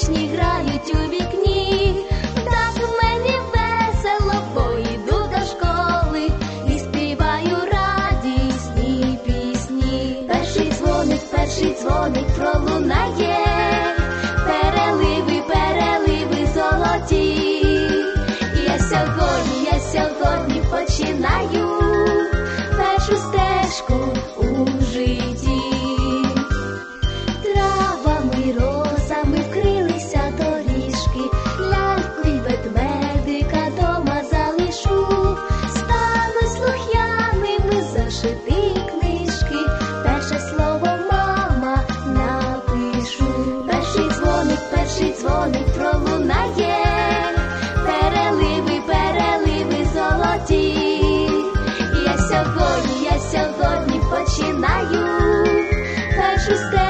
Веснячні грають у вікні, так мені весело, бо йду до школи і співаю радісні пісні. Перший дзвоник, перший дзвоник пролунає, переливи, переливи золоті. Я сьогодні, я сьогодні починаю першу стежку. she said.